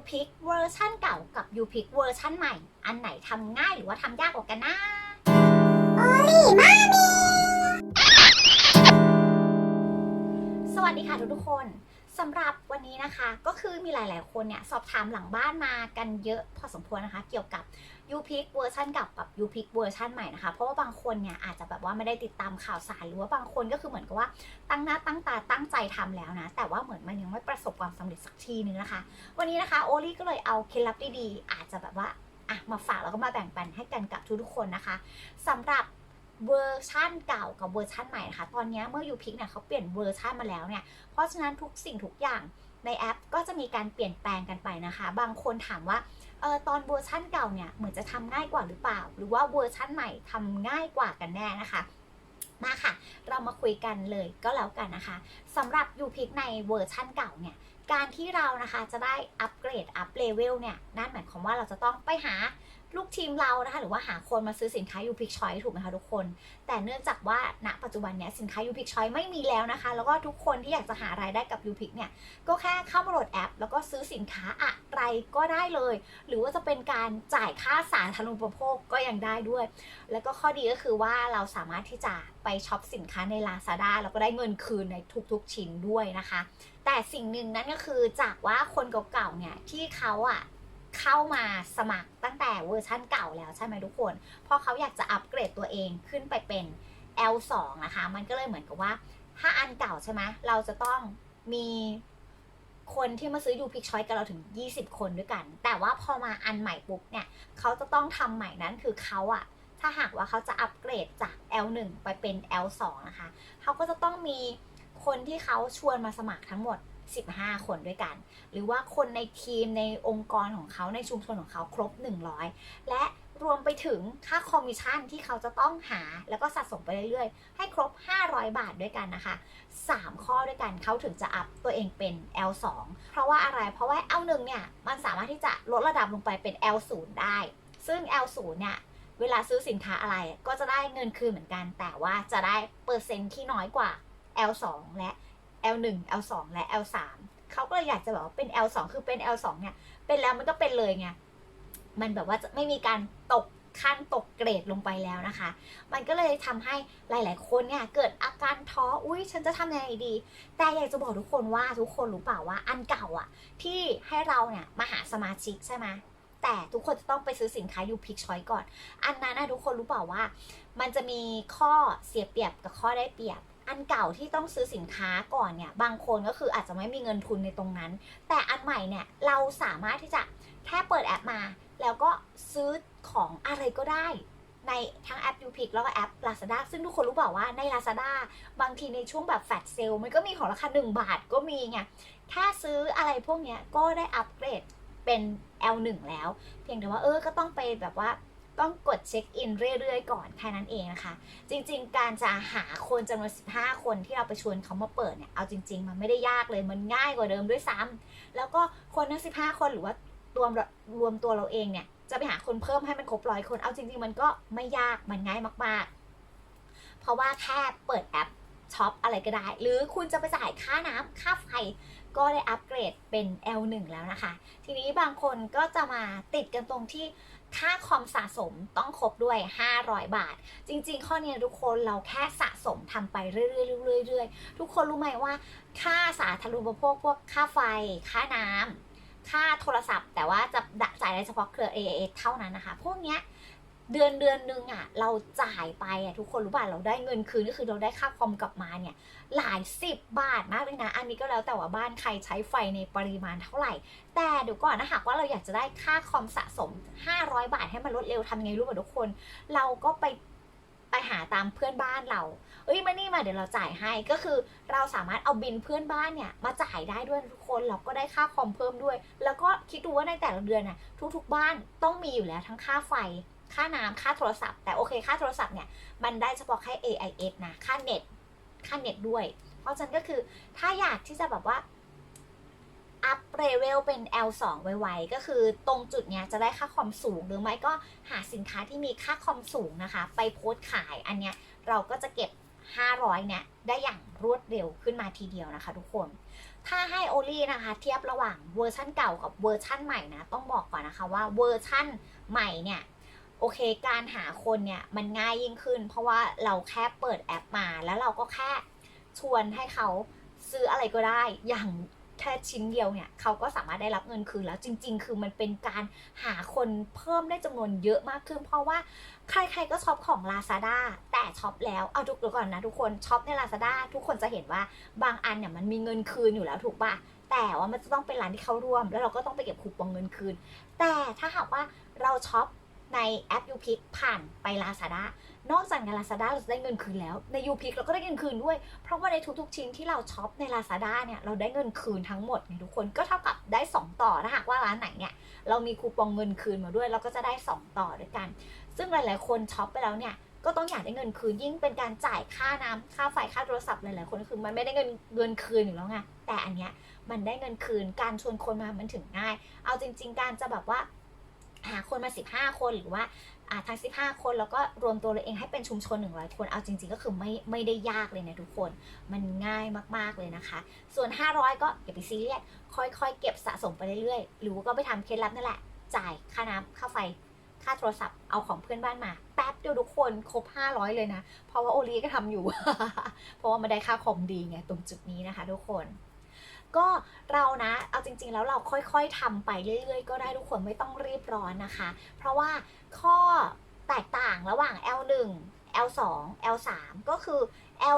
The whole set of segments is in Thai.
UPick เวอร์ชันเก่ากับ UPick เวอร์ชันใหม่ อันไหนทำง่ายหรือว่าทำยากกว่ากันนะสวัสดีค่ะทุกทุกๆคน สำหรับวันนี้นะคะก็คือมีหลาย ๆ คนเนี่ยสอบถามหลังบ้านมากันเยอะพอสมควรนะคะ เกี่ยวกับ u p i c เวอร์ชันก่ากับ u p i c เวอร์ชันใหม่นะคะ เพราะว่าบางคนเนี่ยอาจจะแบบว่าไม่ได้ติดตามข่าวสารหรือว่าบางคนก็คือเหมือนกับว่าตั้งหน้าตั้งตาตั้งใจทำแล้วนะ แต่ว่าเหมือนมันยังไม่ประสบความสำเร็จสักทีนึงนะคะ วันนี้นะคะโอลี่ก็เลยเอาเคล็ดลับดี ๆ อาจจะแบบว่าอะมาฝากแล้วก็มาแบ่งปันให้กันกับทุกๆคนนะคะสำหรับ เวอร์ชั่นเก่ากับเวอร์ชั่นใหม่นะคะ ตอนนี้เมื่อยูพิกเนี่ยเขาเปลี่ยนเวอร์ชันมาแล้วเนี่ย เพราะฉะนั้นทุกสิ่งทุกอย่างในแอปก็จะมีการเปลี่ยนแปลงกันไปนะคะ บางคนถามว่าเออตอนเวอร์ชั่นเก่าเนี่ยเหมือนจะทำง่ายกว่าหรือเปล่า หรือว่าเวอร์ชั่นใหม่ทำง่ายกว่ากันแน่นะคะมาค่ะ เรามาคุยกันเลยก็แล้วกันนะคะสำหรับยูพิกในเวอร์ชั่นเก่าเนี่ย การที่เรานะคะจะได้อัปเกรดอัปเลเวลเนี่ย นั่นหมายความว่าเราจะต้องไปหา ลูกทีมเรานะคะหรือว่าหาคนมาซื้อสินค้า u p i c Choice ถูกไหมคะทุกคน แต่เนื่องจากว่าณปัจจุบันเนี้ยสินค้า u p i c Choice ไม่มีแล้วนะคะ แล้วก็ทุกคนที่อยากจะหารายได้กับ u p i c เนี่ยก็แค่เข้ามาโหลดแอป แล้วก็ซื้อสินค้าอะไรก็ได้เลย หรือว่าจะเป็นการจ่ายค่าสาธารณูปโภคก็ยังได้ด้วย แล้วก็ข้อดีก็คือว่าเราสามารถที่จะไปช็อปสินค้าใน Lazada แล้วก็ได้เงินคืนในทุกๆชิ้นด้วยนะคะ แต่สิ่งหนึ่งนั่นก็คือจากว่าคนเก่าๆเนี่ยที่เขาอะ เข้ามาสมัครตั้งแต่เวอร์ชั่นเก่าแล้วใช่ไหมทุกคน เพราะเขาอยากจะอัปเกรดตัวเองขึ้นไปเป็น L2 นะคะ มันก็เลยเหมือนกับว่า ถ้าอันเก่าใช่ไหมเราจะต้องมีคนที่มาซื้อยูพิกชอยกับเราถึง 20 คนด้วยกัน แต่ว่าพอมาอันใหม่ปุ๊บเนี่ย เขาจะต้องทำใหม่นั้นคือเขาอะถ้าหากว่าเขาจะอัปเกรดจาก L1 ไปเป็น L2 นะคะ เขาก็จะต้องมีคนที่เขาชวนมาสมัครทั้งหมด 15 คนด้วยกัน หรือว่าคนในทีมในองค์กรของเขาในชุมชนของเขาครบ 100 และรวมไปถึงค่าคอมมิชชั่นที่เขาจะต้องหาแล้วก็สะสมไปเรื่อยๆ ให้ครบ 500 บาทด้วยกันนะคะ 3 ข้อด้วยกันเขาถึงจะอัพตัวเองเป็น L2 เพราะว่าอะไรเพราะว่า L1 เนี่ยมันสามารถที่จะลดระดับลงไปเป็น L0 ได้ ซึ่ง L0 เนี่ยเวลาซื้อสินค้าอะไรก็จะได้เงินคืนเหมือนกัน แต่ว่าจะได้เปอร์เซ็นต์ที่น้อยกว่า L2 และ L1 L2 และ L3 เขาก็เลยอยากจะบอกว่าเป็น L2 คือเป็น L2 เนี่ย เป็นแล้วมันก็เป็นเลยไง มันแบบว่าจะไม่มีการตกขั้นตกเกรดลงไปแล้วนะคะ มันก็เลยทำให้หลาย ๆ คนเนี่ยเกิดอาการท้อ อุ้ยฉันจะทำยังไงดี แต่อยากจะบอกทุกคนว่าทุกคนรู้เปล่าว่าอันเก่าอะที่ให้เราเนี่ยมาหาสมาชิกใช่ไหมแต่ทุกคนจะต้องไปซื้อสินค้า u p i c Choice ก่อน อันนั้นนะทุกคนรู้เปล่าว่า มันจะมีข้อเสียเปรียบกับข้อได้เปรียบ อันเก่าที่ต้องซื้อสินค้าก่อนเนี่ยบางคนก็คืออาจจะไม่มีเงินทุนในตรงนั้น แต่อันใหม่เนี่ยเราสามารถที่จะแค่เปิดแอปมา แล้วก็ซื้อของอะไรก็ได้ ในทั้งแอป u p i c แล้วก็แอป Lazada ซึ่งทุกคนรู้เปล่าว่าใน Lazada บางทีในช่วงแบบแฟลชเซลมันก็มีของราคา 1 บาทก็มีไงแค่ซื้ออะไรพวกเนี้ยก็ได้อัปเกรดเป็น L1 แล้ว เพียงแต่ว่าเออก็ต้องไปแบบว่า ต้องกดเช็คอินเรื่อยๆ ก่อนแค่นั้นเองนะคะ จริงๆ การจะหาคนจำนวน 15 คนที่เราไปชวนเขามาเปิดเนี่ยเอาจริง ๆ มันไม่ได้ยากเลยมันง่ายกว่าเดิมด้วยซ้ำแล้วก็คนทั้ง 15 คนหรือว่ารวมรวมตัวเราเองเนี่ยจะไปหาคนเพิ่มให้มันครบร้อยคนเอาจริง ๆ มันก็ไม่ยากมันง่ายมากๆ เพราะว่าแค่เปิดแอปช็อปอะไรก็ได้ หรือคุณจะไปจ่ายค่าน้ำค่าไฟก็ได้อัปเกรดเป็น L1 แล้วนะคะ ทีนี้บางคนก็จะมาติดกันตรงที่ ค่าคอมสะสมต้องครบด้วย 500 บาท จริง ๆ ข้อนี้ทุกคนเราแค่สะสมทำไปเรื่อยๆเรื่อยๆทุกคนรู้ไหมว่า ค่าสาธารณูปโภคพวกค่าไฟ ค่าน้ำค่าโทรศัพท์ แต่ว่าจะจ่ายได้เฉพาะเครือ AIS เท่านั้นนะคะ พวกเนี้ย เดือนเดือนหนึ่งอะเราจ่ายไปอะทุกคนรู้ป่ะเราได้เงินคืนก็คือเราได้ค่าคอมกลับมาเนี่ยหลายสิบบาทมากเลยนะ อันนี้ก็แล้วแต่ว่าบ้านใครใช้ไฟในปริมาณเท่าไหร่ แต่เดี๋ยวก่อนนะหากว่าเราอยากจะได้ค่าคอมสะสม 500 บาทให้มันลดเร็วทำไงรู้ป่ะทุกคน เราก็ไปไปหาตามเพื่อนบ้านเรา เอ้ยมานี่มาเดี๋ยวเราจ่ายให้ ก็คือเราสามารถเอาบินเพื่อนบ้านเนี่ยมาจ่ายได้ด้วยทุกคน เราก็ได้ค่าคอมเพิ่มด้วย แล้วก็คิดดูว่าในแต่ละเดือนน่ะทุกๆบ้านต้องมีอยู่แล้วทั้งค่าไฟ ค่าน้ำค่าโทรศัพท์ แต่โอเคค่าโทรศัพท์เนี่ยมันได้เฉพาะแค่ AIS นะ ค่าเน็ต ค่าเน็ตด้วย เพราะฉะนั้นก็คือถ้าอยากที่จะแบบว่าอัพเรเวลเป็น L2 ไวๆ ก็คือตรงจุดเนี้ยจะได้ค่าคอมสูงหรือไม่ก็หาสินค้าที่มีค่าคอมสูงนะคะ ไปโพสต์ขายอันเนี้ยเราก็จะเก็บ 500 เนี่ย ได้อย่างรวดเร็วขึ้นมาทีเดียวนะคะทุกคน ถ้าให้โอลี่นะคะ เทียบระหว่างเวอร์ชั่นเก่ากับเวอร์ชั่นใหม่นะ ต้องบอกก่อนนะคะว่าเวอร์ชั่นใหม่เนี่ย โอเค การหาคนเนี่ยมันง่ายยิ่งขึ้น เพราะว่าเราแค่เปิดแอปมาแล้วเราก็แค่ชวนให้เขาซื้ออะไรก็ได้อย่างแค่ชิ้นเดียวเนี่ยเขาก็สามารถได้รับเงินคืนแล้วจริง ๆ คือมันเป็นการหาคนเพิ่มได้จำนวนเยอะมากขึ้น เพราะว่าใครๆก็ช็อปของ Lazada แต่ช็อปแล้วเอาทุกก่อนนะทุกคนช็อปใน Lazada ทุกคนจะเห็นว่าบางอันเนี่ยมันมีเงินคืนอยู่แล้วถูกปะแต่ว่ามันจะต้องเป็นร้านที่เขาร่วม แล้วเราก็ต้องไปเก็บคูปองเงินคืน แต่ถ้าหากว่าเราช็อป ในแอป u p i c ผ่านไป Lazada นอกจากใน Lazada เราจะได้เงินคืนแล้ว ใน u p i c เราก็ได้เงินคืนด้วย เพราะว่าในทุกๆชิ้นที่เราช็อปใน Lazada เนี่ยเราได้เงินคืนทั้งหมดไงทุกคนก็เท่ากับได้ 2 ต่อถ้าหากว่าร้านไหนเนี่ยเรามีคูปองเงินคืนมาด้วย เราก็จะได้ 2 ต่อด้วยกัน ซึ่งหลาย ๆ คนช็อปไปแล้วเนี่ยก็ต้องอยากได้เงินคืนยิ่งเป็นการจ่ายค่าน้ำค่าไฟค่าโทรศัพท์หลายๆคนคือมันไม่ได้เงินเงินคืนอยู่แล้วไงแต่อันเนี้ยมันได้เงินคืนการชวนคนมามันถึงง่าย เอาจริง ๆ การจะแบบว่า หาคนมา 15 คนหรือว่าอาทั้ง 15 คนแล้วก็รวมตัวเราเองให้เป็นชุมชน 100 คน เอาจริง ๆ ก็คือไม่ไม่ได้ยากเลยนะทุกคน มันง่ายมากๆเลยนะคะ ส่วน 500 ก็อย่าไปซีเรียส ค่อยๆ เก็บสะสมไปเรื่อยๆ หรือว่าก็ไปทำเคล็ดลับนั่นแหละ จ่ายค่าน้ำค่าไฟ ค่าโทรศัพท์ เอาของเพื่อนบ้านมา แป๊บเดียวทุกคนครบ 500 เลยนะ เพราะว่าโอลีก็ทำอยู่ เพราะว่ามันได้ค่าคอมดีไงตรงจุดนี้นะคะ ทุกคน ก็เรานะเอาจริง ๆ แล้วเราค่อยๆทำไปเรื่อยๆ ก็ได้ทุกคนไม่ต้องรีบร้อนนะคะ เพราะว่าข้อแตกต่างระหว่าง L1 L2 L3 ก็คือ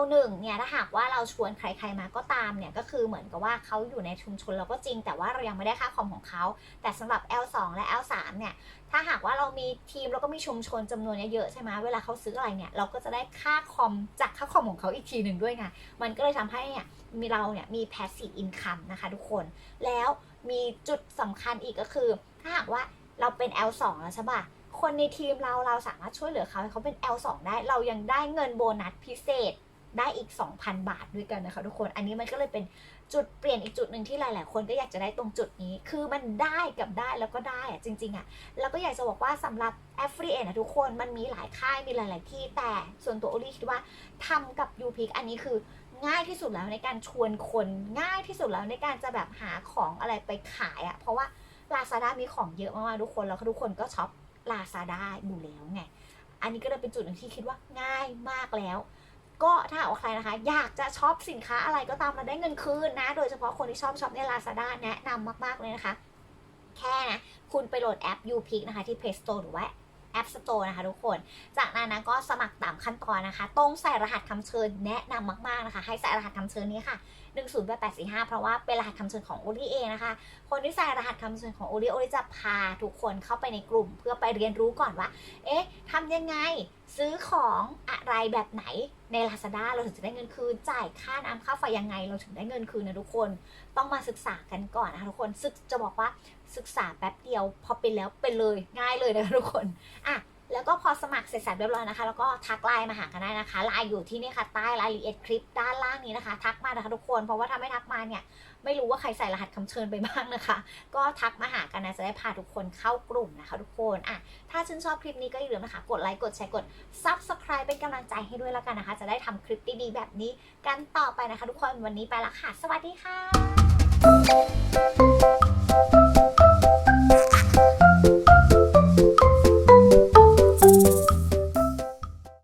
L1 เนี่ยถ้าหากว่าเราชวนใครๆมาก็ตามเนี่ยก็คือเหมือนกับว่าเขาอยู่ในชุมชนเราก็จริง แต่ว่าเรายังไม่ได้ค่าคอมของเขา แต่สำหรับ L2 และ L3 เนี่ยถ้าหากว่าเรามีทีมแล้วก็มีชุมชนจำนวนเยอะๆใช่ไหมเวลาเขาซื้ออะไรเนี่ยเราก็จะได้ค่าคอมจากค่าคอมของเขาอีกทีหนึ่งด้วยไงมันก็เลยทำให้เนี่ยมีเราเนี่ยมี passive income นะคะทุกคน แล้วมีจุดสำคัญอีกก็คือ ถ้าหากว่าเราเป็น L2 แล้วใช่ปะคนในทีมเราเราสามารถช่วยเหลือเขาให้เขาเป็น L2 ได้ เรายังได้เงินโบนัสพิเศษ ได้อีก 2,000 บาทด้วยกันนะคะทุกคน อันนี้มันก็เลยเป็นจุดเปลี่ยนอีกจุดหนึ่งที่หลาย ๆ คนก็อยากจะได้ตรงจุดนี้ คือมันได้กับได้แล้วก็ได้อะจริง ๆอะแล้วก็อยากจะบอกว่าสำหรับ Affiliate นะทุกคน มันมีหลายค่าย มีหลาย ๆ ที่ แต่ส่วนตัวโอลี่คิดว่าทำกับ u p i c อันนี้คือง่ายที่สุดแล้วในการชวนคน ง่ายที่สุดแล้วในการจะแบบหาของอะไรไปขายอะ่ะเพราะว่า Lazada มีของเยอะมากๆทุกคน แล้วทุกคนก็ช็อป Lazada อยู่แล้วไง อันนี้ก็เลยเป็นจุดหนึ่งที่คิดว่าง่ายมากแล้ว ก็ถ้าหากว่าใครนะคะ อยากจะช็อปสินค้าอะไรก็ตามมาได้เงินคืนนะ โดยเฉพาะคนที่ชอบช็อปใน Lazada แนะนำมาก ๆ เลยนะคะ แค่นะ คุณไปโหลดแอป u p i c นะคะที่ Play Store หรือว่า App Store นะคะทุกคน จากนั้นนะก็สมัครตามขั้นตอนนะคะ ตรงใส่รหัสคำเชิญแนะนำมากๆนะคะ ให้ใส่รหัสคำเชิญนี้ค่ะ10845 เพราะว่าเป็นรหัสคำเชิญของโอลี่เองนะคะ คนที่ใส่รหัสคำเชิญของโอลี่โอลี่จะพาทุกคนเข้าไปในกลุ่ม เพื่อไปเรียนรู้ก่อนว่า เอ๊ะทำยังไง ซื้อของอะไรแบบไหนใน Lazada เราถึงจะได้เงินคืน จ่ายค่าน้ำค่าไฟยังไง เราถึงได้เงินคืนนะทุกคน ต้องมาศึกษากันก่อนนะคะทุกคน ศึกจะบอกว่า ศึกษาแป๊บเดียว พอเป็นแล้วเป็นเลยง่ายเลยนะคะทุกคนอะแล้วก็พอสมัครเสร็จสับเรียบร้อยนะคะ แล้วก็ทักไลน์มาหากันได้นะคะไลน์อยู่ที่นี่ค่ะใต้รายละเอียดคลิปด้านล่างนี้นะคะ ทักมานะคะทุกคนเพราะว่าถ้าไม่ทักมาเนี่ยไม่รู้ว่าใครใส่รหัสคำเชิญไปบ้างนะคะ ก็ทักมาหากันนะจะได้พาทุกคนเข้ากลุ่มนะคะ ทุกคนอะถ้าชื่นชอบคลิปนี้ก็อย่าลืมนะคะ กดไลค์กดแชร์กด subscribe เป็นกำลังใจให้ด้วยแล้วกันนะคะ จะได้ทำคลิปดีๆแบบนี้กันต่อไปนะคะ ทุกคนวันนี้ไปละค่ะสวัสดีค่ะ